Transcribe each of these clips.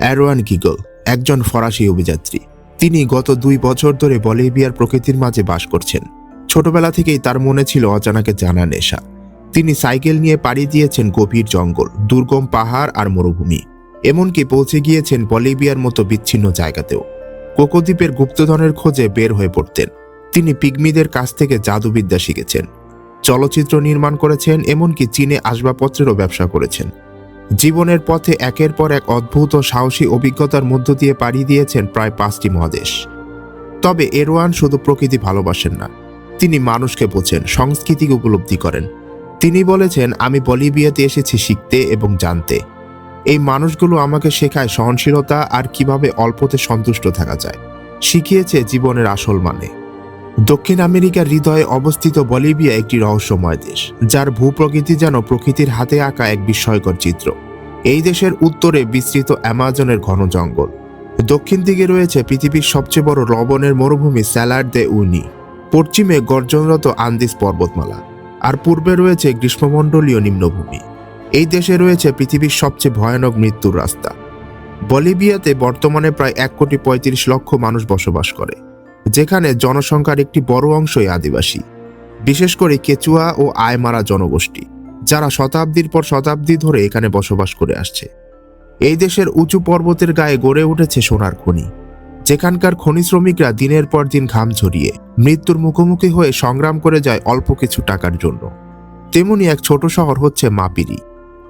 অ্যারোয়ান giggle, একজন ফরাসি অভিযাত্রী। তিনি গত দুই বছর ধরে বলিভিয়ার প্রকৃতির মাঝে বাস করছেন। ছোটবেলা থেকেই তার মনে ছিল অজানাকে জানা নেশা। তিনি সাইকেল নিয়ে পাড়ি দিয়েছেন গভীর জঙ্গল, দুর্গম পাহাড় আর মরুভূমি। এমনকি পৌঁছে গিয়েছেন বলিভিয়ার মতো বিচ্ছিন্ন জায়গাতেও। কোকোদ্বীপের গুপ্তধনের খোঁজে বের হয়ে পড়তেন। তিনি পিগমিদের কাছ থেকে জাদুবিদ্যা শিখেছেন। চলচ্চিত্র নির্মাণ করেছেন, এমনকি চীনে আসবাবপত্রেরও ব্যবসা করেছেন। জীবনের পথে একের পর এক অদ্ভুত ও সাহসী অভিজ্ঞতার মধ্য দিয়ে পাড়ি দিয়েছেন প্রায় পাঁচটি মহাদেশ। তবে এরওয়ান শুধু প্রকৃতি ভালোবাসেন না, তিনি মানুষকে বোঝেন সংস্কৃতি উপলব্ধি করেন। তিনি বলেছেন, আমি বলিভিয়াতে এসেছি শিখতে এবং জানতে। এই মানুষগুলো আমাকে শেখায় সহনশীলতা আর কীভাবে অল্পতে সন্তুষ্ট থাকা যায়। শিখিয়েছে জীবনের আসল মানে। দক্ষিণ আমেরিকার হৃদয়ে অবস্থিত বলিভিয়া একটি রহস্যময় দেশ, যার ভূপ্রকৃতি যেন প্রকৃতির হাতে আঁকা এক বিস্ময়কর চিত্র। এই দেশের উত্তরে বিস্তৃত অ্যামাজনের ঘন জঙ্গল। দক্ষিণ দিকে রয়েছে পৃথিবীর সবচেয়ে বড় লবণের মরুভূমি স্যালাড দে উনি পশ্চিমে গর্জনরত আন্দিস পর্বতমালা, আর পূর্বে রয়েছে গ্রীষ্মমণ্ডলীয় নিম্নভূমি। এই দেশে রয়েছে পৃথিবীর সবচেয়ে ভয়ানক মৃত্যুর রাস্তা। বলিভিয়াতে বর্তমানে প্রায় এক কোটি পঁয়ত্রিশ লক্ষ মানুষ বসবাস করে। যেখানে জনসংখ্যার একটি বড় অংশই আদিবাসী, বিশেষ করে কেচুয়া ও আয়মারা জনগোষ্ঠী, যারা শতাব্দীর পর শতাব্দী ধরে এখানে বসবাস করে আসছে। এই দেশের উঁচু পর্বতের গায়ে গড়ে উঠেছে সোনার খনি, যেখানকার খনি শ্রমিকরা দিনের পর দিন ঘাম ঝরিয়ে মৃত্যুর মুখোমুখি হয়ে সংগ্রাম করে যায় অল্প কিছু টাকার জন্য। তেমনি এক ছোট শহর হচ্ছে মাপিরি।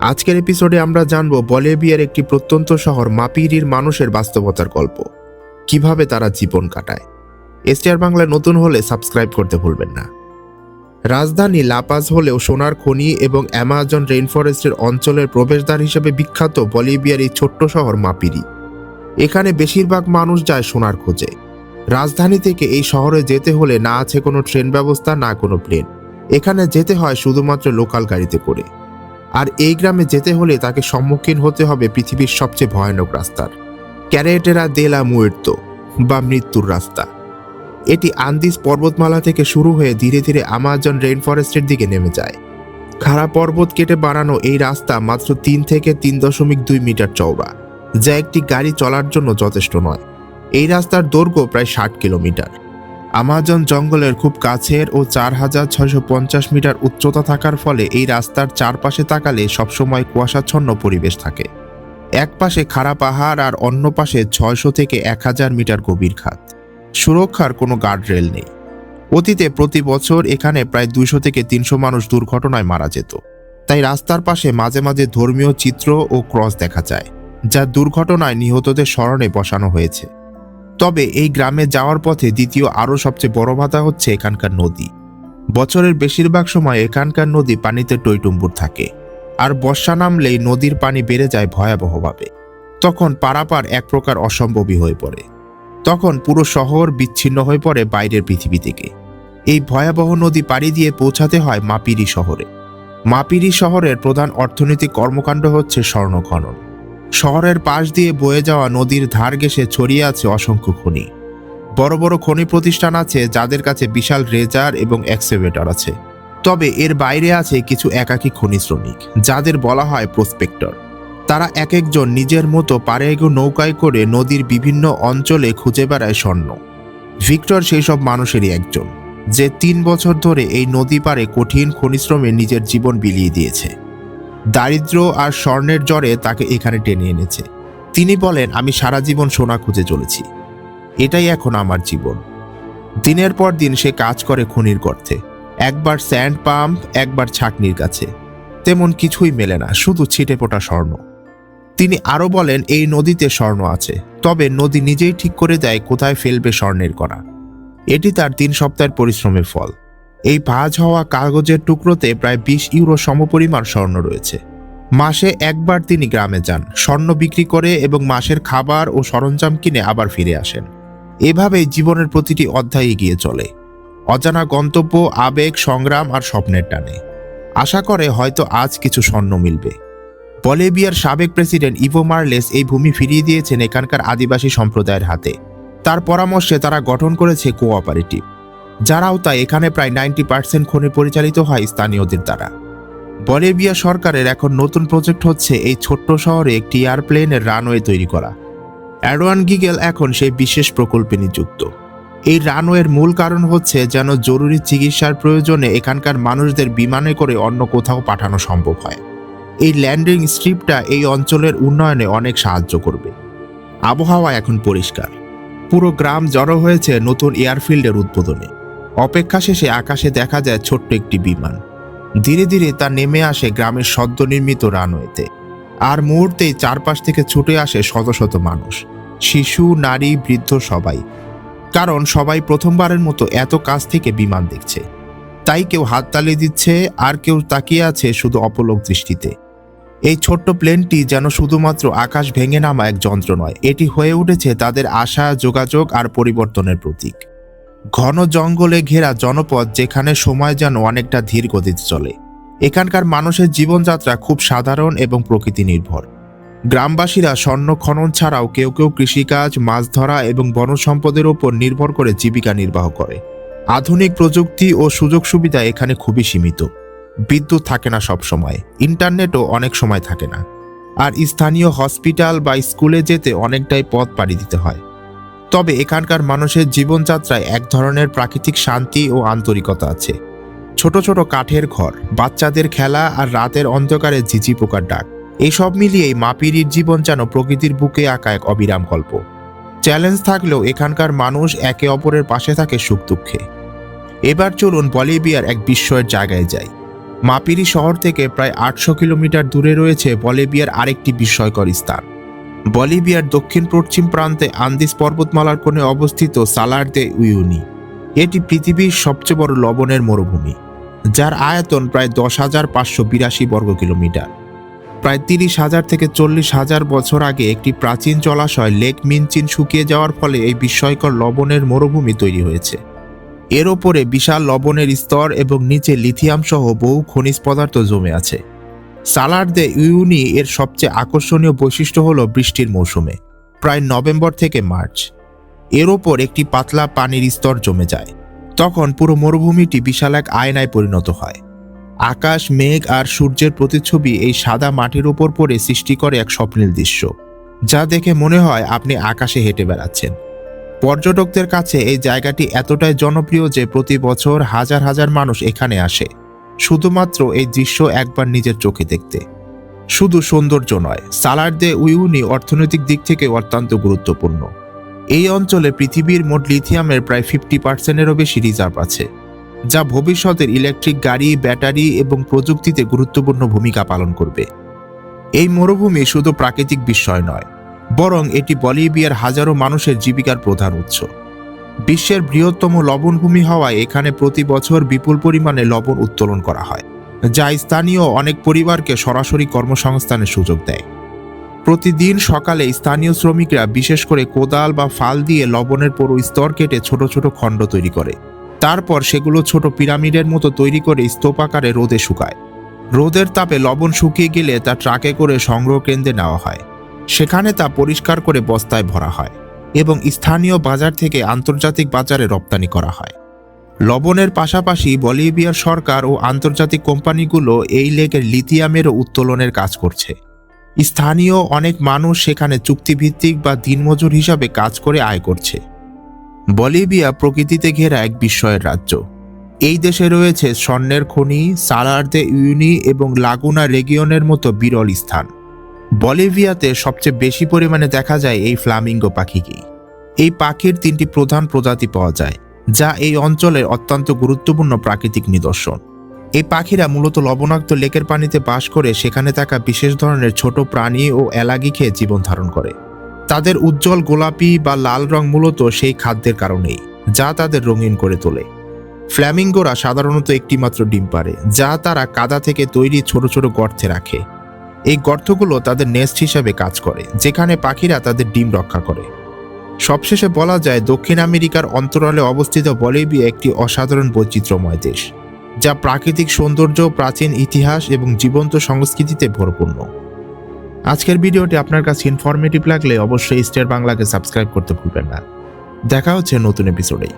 আজকের এপিসোডে আমরা জানব বলেভিয়ার একটি প্রত্যন্ত শহর মাপিরির মানুষের বাস্তবতার গল্প, কীভাবে তারা জীবন কাটায়। এসটিআর বাংলায় নতুন হলে সাবস্ক্রাইব করতে ভুলবেন না। রাজধানী লাপাজ হলেও সোনার খনি এবং অ্যামাজন রেইনফরেস্টের অঞ্চলের প্রবেশদ্বার হিসেবে বিখ্যাত বলিভিয়ার এই ছোট্ট শহর মাপিরি। এখানে বেশিরভাগ মানুষ যায় সোনার খোঁজে। রাজধানী থেকে এই শহরে যেতে হলে না আছে কোনো ট্রেন ব্যবস্থা, না কোনো প্লেন। এখানে যেতে হয় শুধুমাত্র লোকাল গাড়িতে করে। আর এই গ্রামে যেতে হলে তাকে সম্মুখীন হতে হবে পৃথিবীর সবচেয়ে ভয়ানক রাস্তার। ক্যারেটেরা দেলা মুয়ের্তো বা মৃত্যুর রাস্তা। এটি আন্দিস পর্বতমালা থেকে শুরু হয়ে ধীরে ধীরে আমাজন রেইনফরেস্টের দিকে নেমে যায়। খাড়া পর্বত কেটে বানানো এই রাস্তা মাত্র তিন থেকে তিন দশমিক দুই মিটার চওড়া, যা একটি গাড়ি চলার জন্য যথেষ্ট নয়। এই রাস্তার দৈর্ঘ্য প্রায় ষাট কিলোমিটার। আমাজন জঙ্গলের খুব কাছের ও চার হাজার ছয়শো পঞ্চাশ মিটার উচ্চতা থাকার ফলে এই রাস্তার চারপাশে তাকালে সবসময় কুয়াশাচ্ছন্ন পরিবেশ থাকে। এক পাশে খাড়া পাহাড় আর অন্য পাশে ছয়শো থেকে এক হাজার মিটার গভীর খাত। সুরক্ষার কোনো গার্ডরেল নেই। অতীতে প্রতি বছর এখানে প্রায় দুইশো থেকে তিনশো মানুষ দুর্ঘটনায় মারা যেত। তাই রাস্তার পাশে মাঝে মাঝে ধর্মীয় চিত্র ও ক্রস দেখা যায়, যা দুর্ঘটনায় নিহতদের স্মরণে বসানো হয়েছে। তবে এই গ্রামে যাওয়ার পথে দ্বিতীয় আরও সবচেয়ে বড় বাধা হচ্ছে এখানকার নদী। বছরের বেশিরভাগ সময় এখানকার নদী পানিতে টইটুম্বুর থাকে, আর বর্ষা নামলেই নদীর পানি বেড়ে যায় ভয়াবহভাবে। তখন পারাপার এক প্রকার অসম্ভবই হয়ে পড়ে। তখন পুরো শহর বিচ্ছিন্ন হয়ে পড়ে বাইরের পৃথিবী থেকে। এই ভয়াবহ নদী পাড়ি দিয়ে পৌঁছাতে হয় মাপিরি শহরে। মাপিরি শহরের প্রধান অর্থনৈতিক কর্মকাণ্ড হচ্ছে স্বর্ণ খনন। শহরের পাশ দিয়ে বয়ে যাওয়া নদীর ধার ঘেঁষে ছড়িয়ে আছে অসংখ্য খনি। বড় বড় খনি প্রতিষ্ঠান আছে যাদের কাছে বিশাল রেজার এবং এক্সেভেটর আছে। তবে এর বাইরে আছে কিছু একাকী খনি শ্রমিক, যাদের বলা হয় প্রসপেক্টর। তারা এক একজন নিজের মতো পারে এগো নৌকায় করে নদীর বিভিন্ন অঞ্চলে খুঁজে বেড়ায় স্বর্ণ। ভিক্টর সেই সব মানুষেরই একজন, যে তিন বছর ধরে এই নদী পারে কঠিন খনিশ্রমে নিজের জীবন বিলিয়ে দিয়েছে। দারিদ্র আর স্বর্ণের জ্বরে তাকে এখানে টেনে এনেছে। তিনি বলেন, আমি সারা জীবন সোনা খুঁজে চলেছি। এটাই এখন আমার জীবন। দিনের পর দিন সে কাজ করে খনির গর্তে। একবার স্যান্ড পাম্প, একবার ছাকনির কাছে। তেমন কিছুই মেলে না, শুধু ছিটে পোটা স্বর্ণ। তিনি আরও বলেন, এই নদীতে স্বর্ণ আছে। তবে নদী নিজেই ঠিক করে দেয় কোথায় ফেলবে স্বর্ণের কণা। এটি তার তিন সপ্তাহের পরিশ্রমের ফল। এই ভাঁজ হওয়া কাগজের টুকরোতে প্রায় বিশ ইউরো সমপরিমাণ স্বর্ণ রয়েছে। মাসে একবার তিনি গ্রামে যান। স্বর্ণ বিক্রি করে এবং মাসের খাবার ও সরঞ্জাম কিনে আবার ফিরে আসেন। এভাবেই জীবনের প্রতিটি অধ্যায় এগিয়ে চলে। অজানা গন্তব্য, আবেগ, সংগ্রাম আর স্বপ্নের টানে। আশা করে হয়তো আজ কিছু স্বর্ণ মিলবে। বলেভিয়ার সাবেক প্রেসিডেন্ট ইভো মার্লেস এই ভূমি ফিরিয়ে দিয়েছেন এখানকার আদিবাসী সম্প্রদায়ের হাতে। তার পরামর্শে তারা গঠন করেছে কোঅপারেটিভ। যারাও তাই এখানে প্রায় নাইনটি পার্সেন্ট খনি পরিচালিত হয় স্থানীয়দের দ্বারা। বলেভিয়া সরকারের এখন নতুন প্রজেক্ট হচ্ছে এই ছোট্ট শহরে একটি এয়ারপ্লেনের রানওয়ে তৈরি করা। অ্যাডওয়ান গিগেল এখন সেই বিশেষ প্রকল্পে নিযুক্ত। এই রানওয়ের মূল কারণ হচ্ছে যেন জরুরি চিকিৎসার প্রয়োজনে এখানকার মানুষদের বিমানে করে অন্য কোথাও পাঠানো সম্ভব হয়। এই ল্যান্ডিং স্ট্রিপটা এই অঞ্চলের উন্নয়নে অনেক সাহায্য করবে। আবহাওয়া এখন পরিষ্কার। পুরো গ্রাম জড়ো হয়েছে নতুন এয়ারফিল্ডের উদ্বোধনে। অপেক্ষা শেষে আকাশে দেখা যায় ছোট্ট একটি বিমান। ধীরে ধীরে তা নেমে আসে গ্রামের সদ্য নির্মিত রানওয়েতে। আর মুহূর্তেই চারপাশ থেকে ছুটে আসে শত শত মানুষ। শিশু, নারী, বৃদ্ধ সবাই। কারণ সবাই প্রথমবারের মতো এত কাছ থেকে বিমান দেখছে। তাই কেউ হাততালি দিচ্ছে, আর কেউ তাকিয়ে আছে শুধু অপলক দৃষ্টিতে। এই ছোট্ট প্লেনটি যেন শুধুমাত্র আকাশ ভেঙে নামা এক যন্ত্র নয়, এটি হয়ে উঠেছে তাদের আশা, যোগাযোগ আর পরিবর্তনের প্রতীক। ঘন জঙ্গলে ঘেরা জনপদ যেখানে সময় যেন অনেকটা ধীর গতিতে চলে। এখানকার মানুষের জীবনযাত্রা খুব সাধারণ এবং প্রকৃতি নির্ভর। গ্রামবাসীরা স্বর্ণ খনন ছাড়াও কেউ কেউ কৃষিকাজ, মাছ ধরা এবং বনসম্পদের ওপর নির্ভর করে জীবিকা নির্বাহ করে। আধুনিক প্রযুক্তি ও সুযোগ সুবিধা এখানে খুবই সীমিত। বিদ্যুৎ থাকে না সব সময়, ইন্টারনেটও অনেক সময় থাকে না। আর স্থানীয় হসপিটাল বা স্কুলে যেতে অনেকটাই পথ পাড়ি দিতে হয়। তবে এখানকার মানুষের জীবনযাত্রায় এক ধরনের প্রাকৃতিক শান্তি ও আন্তরিকতা আছে। ছোট ছোট কাঠের ঘর, বাচ্চাদের খেলা আর রাতের অন্ধকারে ঝিঝি পোকার ডাক, এসব মিলিয়েই মাপিরির জীবন যেন প্রকৃতির বুকে আঁকা এক অবিরাম গল্প। চ্যালেঞ্জ থাকলেও এখানকার মানুষ একে অপরের পাশে থাকে সুখ দুঃখে। এবার চলুন বলিভিয়ার এক বিস্ময়ের জায়গায় যাই। মাপিরি শহর থেকে প্রায় আটশো কিলোমিটার দূরে রয়েছে বলিভিয়ার আরেকটি বিস্ময়কর স্থান। বলিভিয়ার দক্ষিণ পশ্চিম প্রান্তে আন্দিস পর্বতমালার কোণে অবস্থিত সালার দে উইউনি। এটি পৃথিবীর সবচেয়ে বড় লবণের মরুভূমি, যার আয়তন প্রায় দশ হাজার পাঁচশো বিরাশি বর্গ কিলোমিটার। প্রায় তিরিশ হাজার থেকে চল্লিশ হাজার বছর আগে একটি প্রাচীন জলাশয় লেক মিনচিন শুকিয়ে যাওয়ার ফলে এই বিস্ময়কর লবণের মরুভূমি তৈরি হয়েছে। এর ওপরে বিশাল লবণের স্তর এবং নিচে লিথিয়াম সহ বহু খনিজ পদার্থ জমে আছে। সালার দে ইউনি এর সবচেয়ে আকর্ষণীয় বৈশিষ্ট্য হল বৃষ্টির মৌসুমে, প্রায় নভেম্বর থেকে মার্চ। এর ওপর একটি পাতলা পানির স্তর জমে যায়, তখন পুরো মরুভূমিটি বিশাল এক আয়নায় পরিণত হয়। আকাশ, মেঘ আর সূর্যের প্রতিচ্ছবি এই সাদা মাটির উপর পড়ে সৃষ্টি করে এক স্বপ্নের দৃশ্য, যা দেখে মনে হয় আপনি আকাশে হেঁটে বেড়াচ্ছেন। পর্যটকদের কাছে এই জায়গাটি এতটাই জনপ্রিয় যে প্রতি বছর হাজার হাজার মানুষ এখানে আসে। শুধুমাত্র এই দৃশ্য একবার নিজের চোখে দেখতে। শুধু সৌন্দর্য নয়, সালার দে উইউনি অর্থনৈতিক দিক থেকে অত্যন্ত গুরুত্বপূর্ণ। এই অঞ্চলে পৃথিবীর মোট লিথিয়ামের প্রায় ফিফটি পার্সেন্টেরও বেশি রিজার্ভ আছে, যা ভবিষ্যতের ইলেকট্রিক গাড়ি, ব্যাটারি এবং প্রযুক্তিতে গুরুত্বপূর্ণ ভূমিকা পালন করবে। এই মরুভূমি শুধু প্রাকৃতিক বিস্ময় নয় বরং এটি বলিভিয়ার হাজারো মানুষের জীবিকার প্রধান উৎস। বিশ্বের বৃহত্তম লবণভূমি হওয়ায় এখানে প্রতি বছর বিপুল পরিমাণে লবণ উত্তোলন করা হয়, যা স্থানীয় অনেক পরিবারকে সরাসরি কর্মসংস্থানের সুযোগ দেয়। প্রতিদিন সকালে স্থানীয় শ্রমিকরা বিশেষ করে কোদাল বা ফাল দিয়ে লবণের পুরো স্তর কেটে ছোট ছোট খণ্ড তৈরি করে, তারপর সেগুলো ছোট পিরামিডের মতো তৈরি করে স্তূপাকারে রোদে শুকায়। রোদের তাপে লবণ শুকিয়ে গেলে তা ট্রাকে করে সংগ্রহ কেন্দ্রে নেওয়া হয়। সেখানে তা পরিষ্কার করে বস্তায় ভরা হয় এবং স্থানীয় বাজার থেকে আন্তর্জাতিক বাজারে রপ্তানি করা হয়। লবণের পাশাপাশি বলিভিয়ার সরকার ও আন্তর্জাতিক কোম্পানিগুলো এই লেকের লিথিয়ামেরও উত্তোলনের কাজ করছে। স্থানীয় অনেক মানুষ সেখানে চুক্তিভিত্তিক বা দিনমজুর হিসাবে কাজ করে আয় করছে। বলিভিয়া প্রকৃতিতে ঘেরা এক বিস্ময়ের রাজ্য। এই দেশে রয়েছে স্বর্ণের খনি সালার দে ইউনি এবং লাগুনা রেগিয়নের মতো বিরল স্থান। বলিভিয়াতে সবচেয়ে বেশি পরিমাণে দেখা যায় এই ফ্লামিঙ্গো পাখিকেই। এই পাখির তিনটি প্রধান প্রজাতি পাওয়া যায়, যা এই অঞ্চলের অত্যন্ত গুরুত্বপূর্ণ প্রাকৃতিক নিদর্শন। এই পাখিরা মূলত লবণাক্ত লেকের পানিতে বাস করে সেখানে থাকা বিশেষ ধরনের ছোট প্রাণী ও এলাগি খেয়ে জীবন ধারণ করে। তাদের উজ্জ্বল গোলাপি বা লাল রং মূলত সেই খাদ্যের কারণেই, যা তাদের রঙিন করে তোলে। ফ্ল্যামিঙ্গোরা সাধারণত একটিমাত্র ডিম পারে যা তারা কাদা থেকে তৈরি ছোট ছোট গর্তে রাখে। এই গর্তগুলো তাদের নেস্ট হিসাবে কাজ করে, যেখানে পাখিরা তাদের ডিম রক্ষা করে। সবশেষে বলা যায়, দক্ষিণ আমেরিকার অন্তরালে অবস্থিত বলিভিয়া একটি অসাধারণ বৈচিত্র্যময় দেশ, যা প্রাকৃতিক সৌন্দর্য, প্রাচীন ইতিহাস এবং জীবন্ত সংস্কৃতিতে ভরপূর্ণ। আজকের ভিডিওটি আপনার কাছে ইনফরমেটিভ লাগলে অবশ্যই স্টার বাংলাকে সাবস্ক্রাইব করতে ভুলবেন না। দেখা হচ্ছে নতুন এপিসোডে